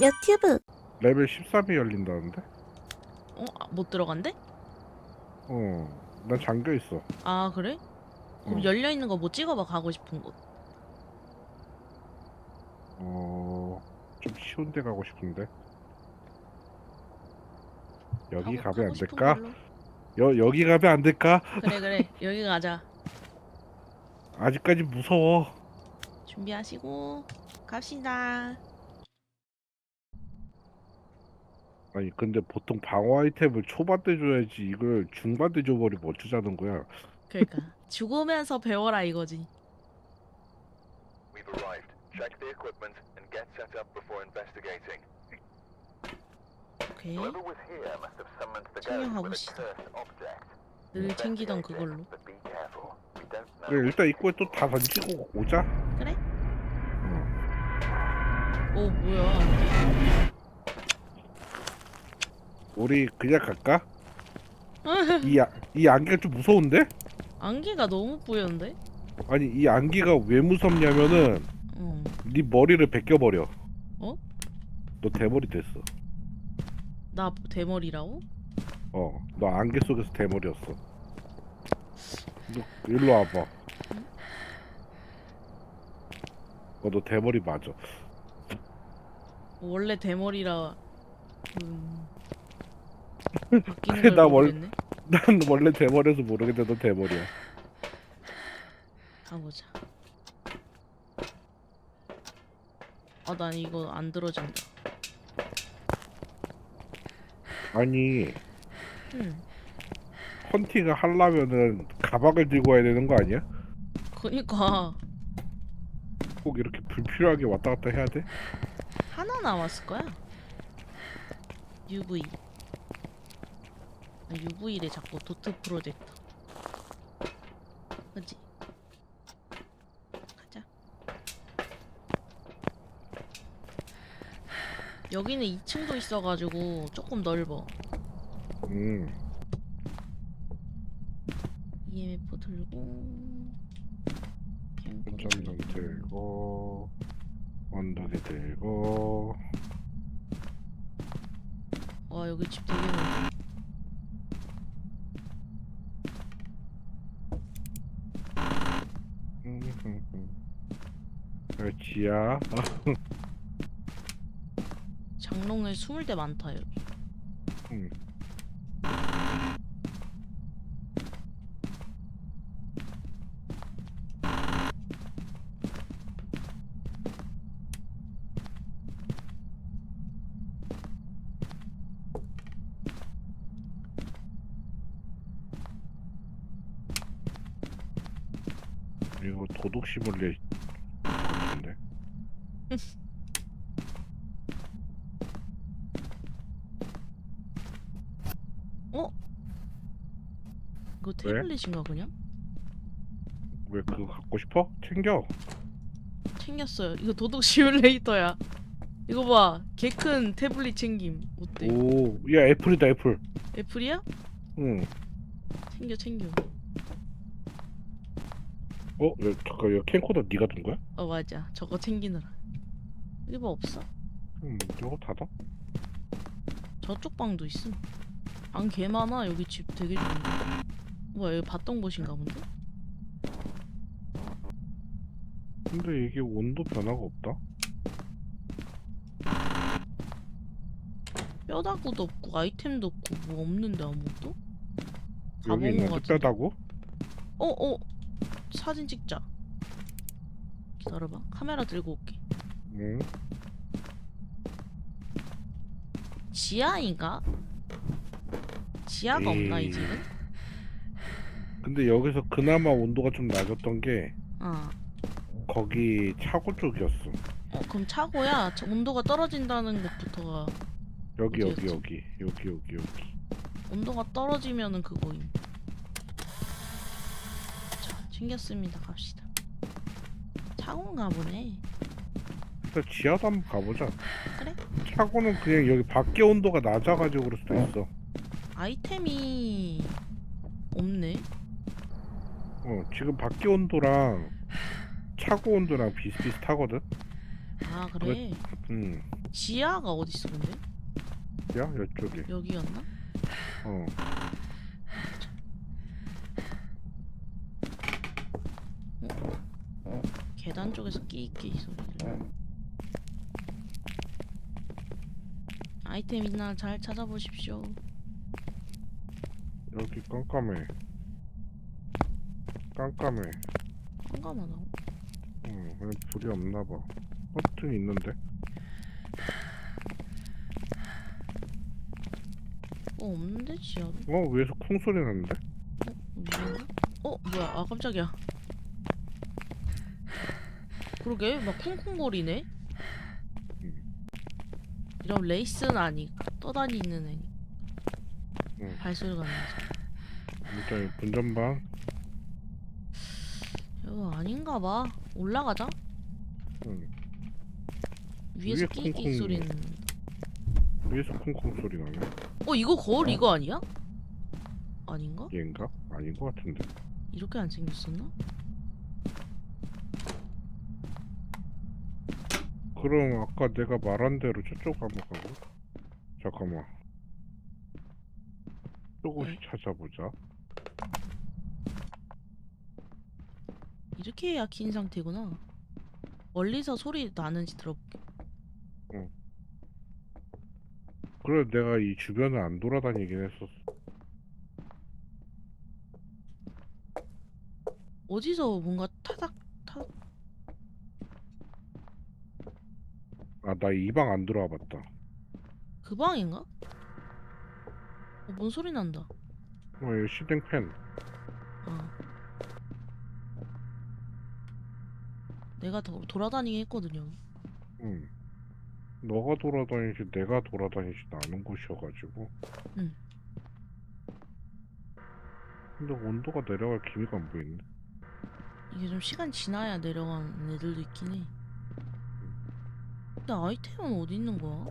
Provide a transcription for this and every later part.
유튜브 레벨 13이 열린다는데? 어? 아, 못 들어간대? 어, 난 잠겨 있어. 아 그래? 그럼 어. 열려 있는 거 뭐 찍어봐 가고 싶은 곳. 어, 좀 쉬운 데 가고 싶은데. 여기 가고- 가면 안 가고 싶은 될까? 걸로. 여, 여기 가면 안 될까? 그래 그래 여기 가자. 아직까지 무서워. 준비하시고 갑시다. 아니, 근데 보통 방어 아이템을 초반 때 줘야지 이걸 중반 때 줘버리면 어쩌자는 거야. 그러니까 죽으면서 배워라 이거지. We've arrived. Check the equipment and get set up before investigating. 오케이. Whoever was here must have summoned the 챙겨가고 ghost with a 싶다. cursed object. 늘 챙기던 Investigate 그걸로. it, but be careful. We don't know. 그래, 일단 입구에 또 다 던지고 오자. 그래? 어. 오 뭐야? 우리 그냥 갈까? 이, 아, 이 안개가 좀 무서운데? 안개가 너무 뿌연데? 아니 이 안개가 왜 무섭냐면은 어. 네 머리를 벗겨버려 어? 너 대머리 됐어 나 대머리라고? 어 너 안개 속에서 대머리였어 너 일로 와봐 어너 대머리 맞아 원래 대머리라. 음. 바뀌는 걸나 월- 모르겠네. 난 원래 대머리여서 모르겠는데 너 대머리야 가보자. 아, 난 이거 안 들어진다. 아니 응. 헌팅을 하려면은 가방을 들고 와야 되는 거 아니야? 그니까 꼭 이렇게 불필요하게 왔다 갔다 해야 돼? 하나 남았을 거야. UV. 아, UV래 자꾸 도트 프로젝터. 그지? 가자. 여기는 2층도 있어가지고 조금 넓어. 음 EMF 들고 캠코더 전등 들고 언덕에 들고 와 여기 집 되게 넓어. 그렇지야 장롱에 20대 많다 여기. 응. 이거 도둑 시뮬레 같은데 이거 왜? 태블릿인가 그냥? 왜 그거 갖고 싶어? 챙겨 챙겼어요. 이거 도둑 시뮬레이터야. 이거 봐. 개 큰 태블릿 챙김. 어때? 오 야 애플이다 애플 애플이야? 응 챙겨 챙겨. 어? 야, 잠깐 야 캠코더 네가 든 거야? 어 맞아. 저거 챙기느라. 여기 뭐 없어? 음 이거 닫아 저쪽 방도 있음. 방 개 많아. 여기 집 되게 좋은데. 뭐야 여기 봤던 곳인가 본데? 근데 이게 온도 변화가 없다 뼈다구도 없고 아이템도 없고 뭐 없는데 아무것도? 여기 가본 거 있는데 같은데. 뼈다고? 어 어. 사진 찍자. 기다려봐. 카메라 들고 올게. 응 지하인가? 지하가 없나 이 에이. 집은? 근데 여기서 그나마 온도가 좀 낮았던 게 어. 거기 차고 쪽이었어 어 그럼 차고야. 저 온도가 떨어진다는 것부터가 여기 여기 어디였지? 여기 여기 여기 여기 온도가 떨어지면은 그거임. 자 챙겼습니다. 갑시다. 차고인가 보네. 일단 지하도 한번 가보자 그래? 차고는 그냥 여기 밖에 온도가 낮아가지고 그럴 수도 있어 아이템이 없네. 어 지금 밖에 온도랑 차고 온도랑 비슷비슷하거든 아 그래. 음, 지하가 어디 있어 근데? 야 이쪽에. 여기였나? 어. 계단 쪽에서 끼끼 소리. 아이템 있나 잘 찾아보십시오. 여기 깜깜해. 깜깜해. 깜깜하다고? 응, 왜 불이 없나 봐. 버튼 있는데? 어 없는데 지하도? 어, 위에서 콩 소리 나는데? 위에인가? 어 뭐야? 아 깜짝이야. 그러게 막 쿵쿵거리네. 음. 이런 레이스는 아니 떠다니는 애니. 응. 발소리가 나지. 일단 분전방. 이거 아닌가 봐. 올라가자. 응. 위에서 위에. 소리는. 위에서 콩콩 소리 나네. 어 이거 거울 어. 이거 아니야? 아닌가? 얘인가? 아닌 것 같은데. 이렇게 안 생겼었나? 그럼 아까 내가 말한 대로 저쪽 한번 가고. 잠깐만. 조금씩 네. 찾아보자. 이렇게 해야 긴 상태구나. 멀리서 소리 나는지 들어볼게. 그래 내가 이 주변을 안 돌아다니긴 했었어. 어디서 뭔가 타닥 타. 아, 나 이 방 안 들어와 봤다. 그 방인가? 어, 뭔 소리 난다. 어, 여기 시댕팬. 어. 내가 더 돌아다니긴 했거든요. 응. 너가 돌아다니지 내가 돌아다니지 않은 곳이어가지고. 응. 근데 온도가 내려갈 기미가 안 보이네. 이게 좀 시간 지나야 내려가는 애들도 있긴 해. 근데 아이템은 어디 있는 거야?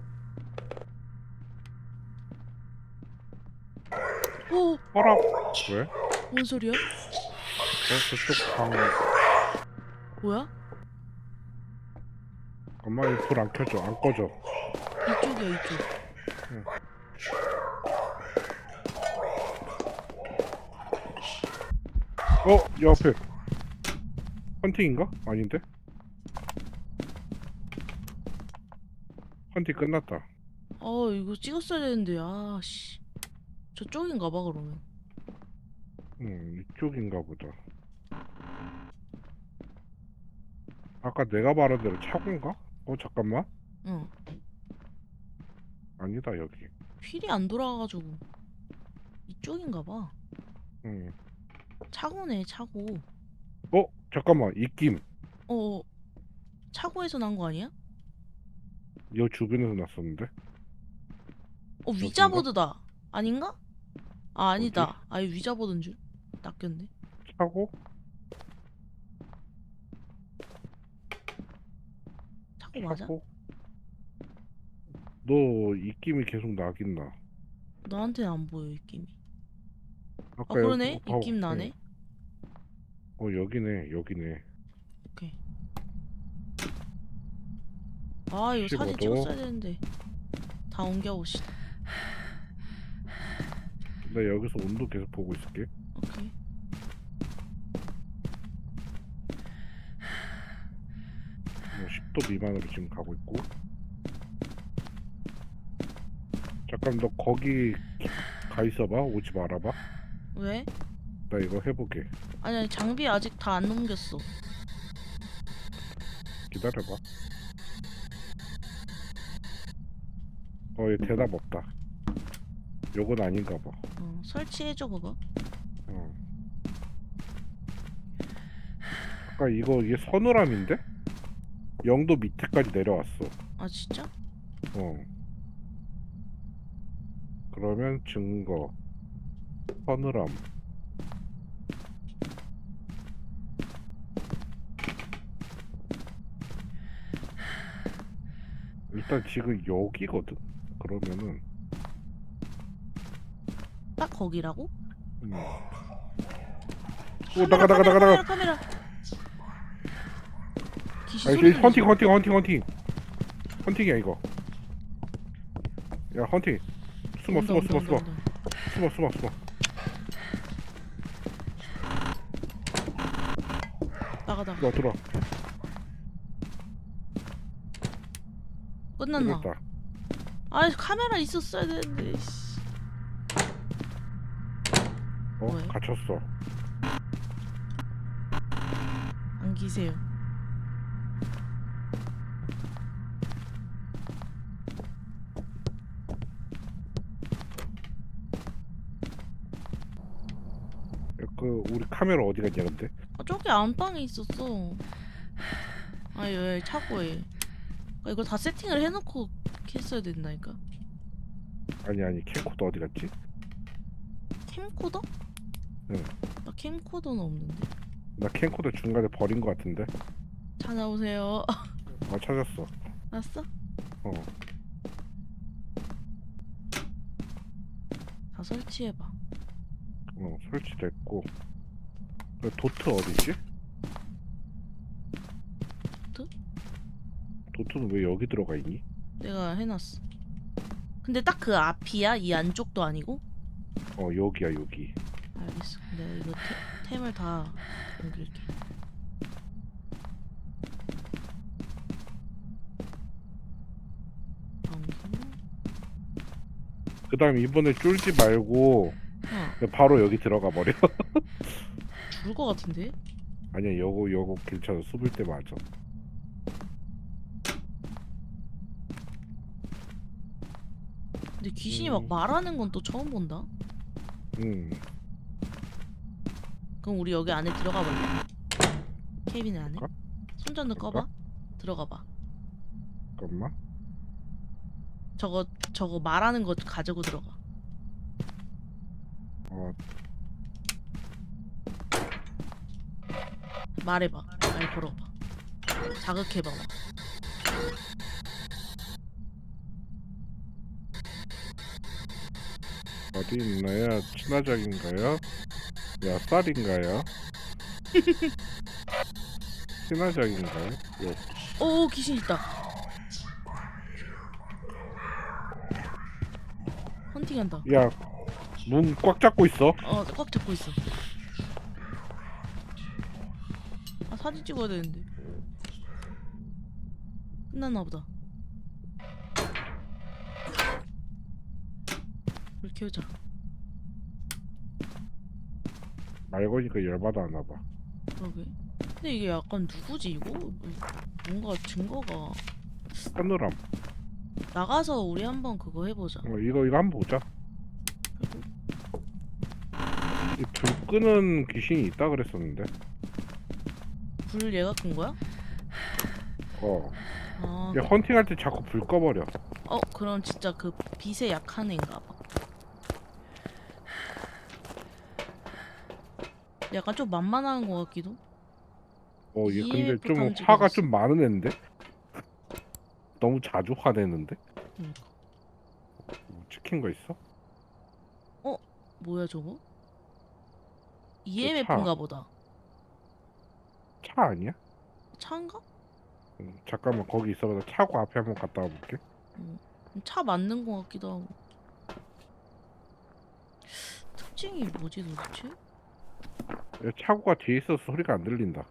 오! 허락! 왜? 뭔 소리야? 어, 저쪽 방. 뭐야? 엄마 불안 켜져, 안 꺼져. 이쪽이야 이쪽. 어, 옆에. 헌팅인가? 아닌데? 헌팅 끝났다. 어 이거 찍었어야 되는데 아씨. 저쪽인가 봐 그러면. 응, 이쪽인가 보다. 아까 내가 말한 대로 차고인가? 어, 잠깐만. 응. 아니다, 여기. 휠이 안 돌아가가지고 이쪽인가 봐. 응. 차고네 차고. 어, 잠깐만. 입김. 어 차고에서 난 거 아니야? 여 주변에서 났었는데? 어 위자보드다. 아닌가? 아 아니다. 아예 위자보드인 줄. 낚였네. 차고? 차고 맞아? 차고? 너 입김이 계속 나긴 나. 너한테는 안 보여 입김이. 아까 아 그러네. 여기- 봐봐. 입김 나네. 어, 여기네, 여기네. 오케이. 아 이거 사진 15도. 찍었어야 되는데. 다 옮겨봅시다. 나 여기서 온도 계속 보고 있을게. 오케이. 뭐 10도 미만으로 지금 가고 있고. 잠깐 너 거기 가 있어봐. 오지 말아봐. 왜? 나 이거 해보게. 아니 아니 장비 아직 다 안 넘겼어. 기다려봐. 어, 얘 대답 없다. 요건 아닌가 봐. 어, 설치해줘 그거. 어. 아까 이거 이게 서늘함인데? 영도 밑에까지 내려왔어. 아 진짜? 어. 그러면 증거 서늘함 일단 지금 여기거든. 그러면은 딱 거기라고? 음. 카메라, 나가, 나가, 카메라, 나가, 나가. 카메라, 카메라. 아니 소리 저기 헌팅? 헌팅 헌팅 헌팅 헌팅이야 이거 야 헌팅 숨어 숨어 숨어 숨어. 숨어 숨어 숨어 나가 나가. 들어 들어 끝났나? 끝났다 아 카메라 있었어야 되는데. 씨. 어 뭐예요? 갇혔어 안기세요. 야, 그 우리 카메라 어디 갔냐 근데 아, 저기 안방에 있었어. 아, 여기 차고에. 아, 이거 다 세팅을 해놓고 했어야 된다니까. 아니 아니 캠코더 어디 갔지 캠코더? 응. 나 캠코더는 없는데. 나 캠코더 중간에 버린 거 같은데 찾아오세요. 아 찾았어 났어? 어 다 설치해봐. 어, 설치됐고 그 도트 어디지? 도트? 도트는 왜 여기 들어가 있니? 내가 해놨어. 근데 딱 그 앞이야? 이 안쪽도 아니고? 어 여기야 여기 알겠어. 내가 이거 템, 템을 다 옮길게. 그 다음에 이번에 쫄지 말고 어, 바로 여기 들어가 버려 죽을 것 같은데? 아니야 여거 여거 괜찮아 숨을 때 맞아 근데 귀신이 음. 막 말하는 건 또 처음 본다. 응 그럼 우리 여기 안에 들어가 볼래? 케이비넷 안에? 그럴까? 손전등 꺼봐. 들어가 봐. 잠깐만 저거 저거 말하는 거 가지고 들어가. 어 말해봐. 말 걸어봐. 자극해봐. 어디 있나요? 친화적인가요? 야 쌀인가요? 친화적인가요? 요 오 귀신 있다. 헌팅한다. 야, 문 꽉 잡고 있어. 어, 꽉 잡고 있어. 사진 찍어야 되는데. 끝났나 보다. 불 켜자. 말 거니까 열받아 하나 봐. 그러게. 근데 이게 약간 누구지 이거? 뭔가 증거가 하늘함. 나가서 우리 한번 그거 해보자. 어, 이거 이거 한번 보자. 이불 끄는 귀신이 있다 그랬었는데. 불 얘가 끈 거야? 어. 아, 야 헌팅할 때 자꾸 불 꺼버려. 어 그럼 진짜 그 빛에 약한 애인가 봐. 약간 좀 만만한 것 같기도. 어, 얘 근데 좀 화가. 좀 많은 애인데. 너무 자주 화내는데. 그러니까. 뭐 찍힌 거 있어? 뭐야 저거? EMF인가 보다. 차 아니야? 차인가? 음, 잠깐만 거기 있어봐. 차고 앞에 한번 갔다 와볼게. 차 맞는 것 같기도 하고. 특징이 뭐지 도대체? 야, 차고가 뒤에 있어서 소리가 안 들린다.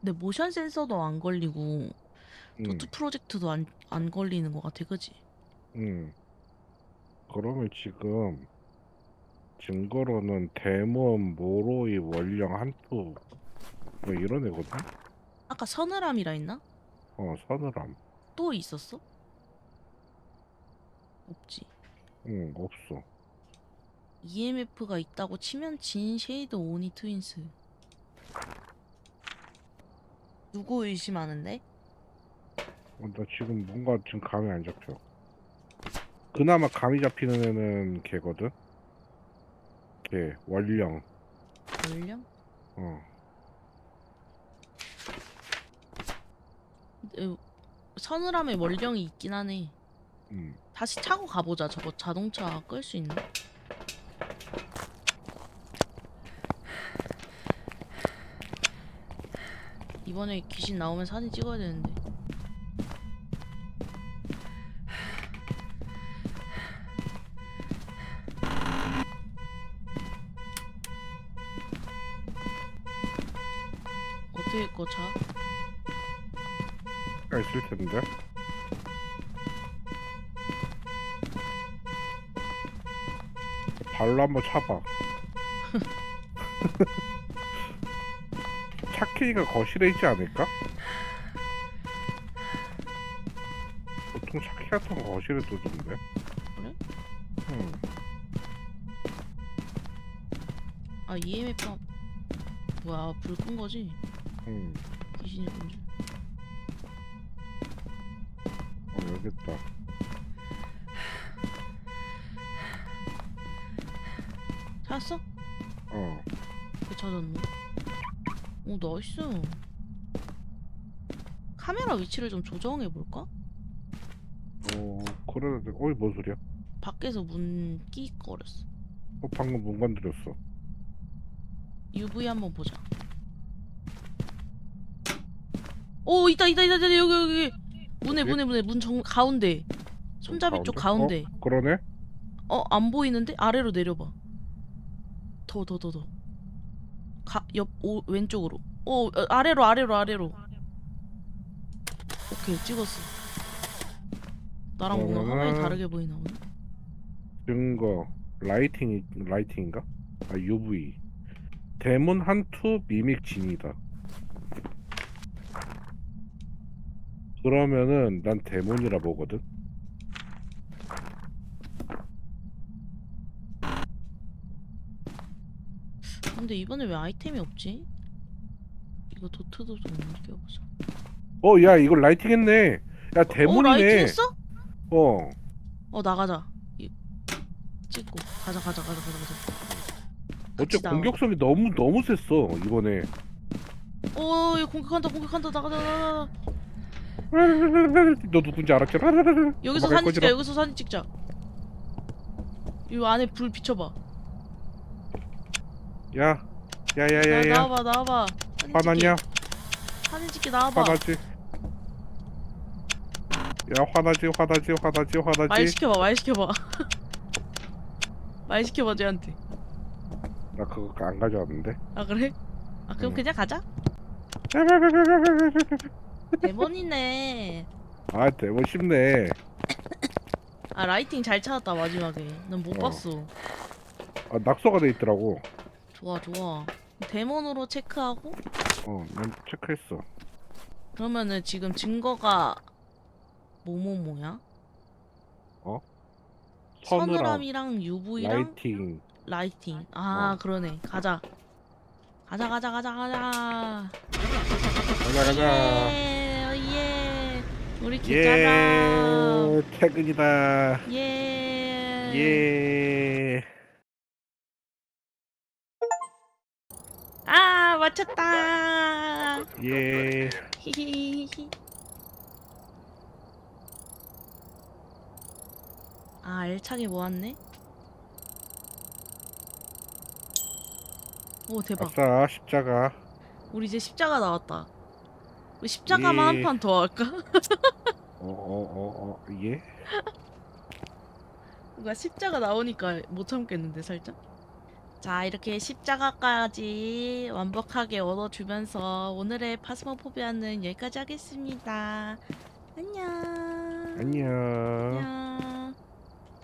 근데 모션 센서도 안 걸리고 음, 도트 프로젝트도 안, 안 걸리는 것 같아, 그지? 음. 그러면 지금 증거로는 대문, 모로이, 원령, 한투 뭐 이런 애거든? 아까 서늘함이라 했나? 어, 서늘함. 또 있었어? 없지. 응, 없어. EMF가 있다고 치면 진 쉐이드 오니 트윈스. 누구 의심하는데? 어, 나 지금 뭔가 지금 감이 안 잡혀. 그나마 감이 잡히는 애는 걔거든. 걔 원령. 원령? 어. 어 서늘함에 원령이 있긴 하네. 음. 다시 차고 가보자. 저거 자동차 끌 수 있나? 이번에 귀신 나오면 사진 찍어야 되는데. 차? 가 있을 텐데. 발로 한번 차봐. 차키가 거실에 있지 않을까? 보통 차키 같은 거 거실에 두던데. 그래? 응. 아 EMF 한... 뭐야 불 끈 거지? 응. 귀신이 끈지. 어, 여기 있다. 찾았어? 어. 왜 찾았노? 오 나이스. 카메라 위치를 좀 조정해 볼까? 어, 그래도 돼. 어이, 뭔 소리야? 밖에서 문 끼거렸어. 어, 방금 문 건드렸어. UV 한번 보자. 오 있다 있다 있다 있다 여기 여기. 문에? 문에 문에. 문 정 가운데. 손잡이 쪽 가운데. 어, 그러네? 어 안 보이는데? 아래로 내려봐. 더 더 더 더. 가 옆 오 왼쪽으로. 오 어, 아래로 아래로 아래로. 오케이 찍었어. 나랑 뭔가 화면이 그러면은- 다르게 보이나 보네. 증거. 라이팅 라이팅인가? 아 UV 대문 한투 미믹 진이다. 그러면은 난 대문이라 보거든. 근데 이번에 왜 아이템이 없지? 이거 도트도 좀 옮겨보자 어, 야 이거 라이팅 했네. 야 어. 라이팅 했어? 어, 어 나가자 이- 찍고 가자 가자 가자 가자 가자 어째 같이 나와. 공격성이 너무 너무 셌어 이번에. 어 이거 공격한다 공격한다 나가자 나가자 너 누군지 알았잖아. 여기서 사진 찍자. 여기서 사진 찍자 이 안에 불 비춰봐 야, 나, 야야야 야, 나와봐 나와봐 사진 화났냐? 찍게 사진 찍게 나와봐 화나지? 야 화나지 화나지 화나지 화나지 말 시켜봐 말 시켜봐 말 시켜봐 쟤한테 나 그거 안 가져왔는데 아 그래? 아 그럼 응. 그냥 가자 대본이네 아 대본 쉽네 아 라이팅 잘 찾았다 마지막에 난 못 어. 봤어 아 낙서가 돼 있더라고 좋아 좋아 데몬으로 체크하고 어 난 체크했어 그러면은 지금 증거가 뭐뭐뭐야? 서늘함 서늘함이랑 UV랑 라이팅 라이팅. 아 어. 그러네. 가자. 가자 가자 가자 가자. 가자 가자 예, 예. 우리 기자가. 예 퇴근이다 예. 예 아 맞췄다. 예. 히히히히. 아 알차게 모았네. 오 대박. 아싸 십자가 우리 이제 십자가 나왔다. 우리 십자가만 예. 한 판 더 할까? 어어어어 예? 뭔가 십자가 나오니까 못 참겠는데 살짝. 자 이렇게 십자가까지 완벽하게 얻어주면서 오늘의 파스모포비아는 여기까지 하겠습니다. 안녕. 안녕 안녕.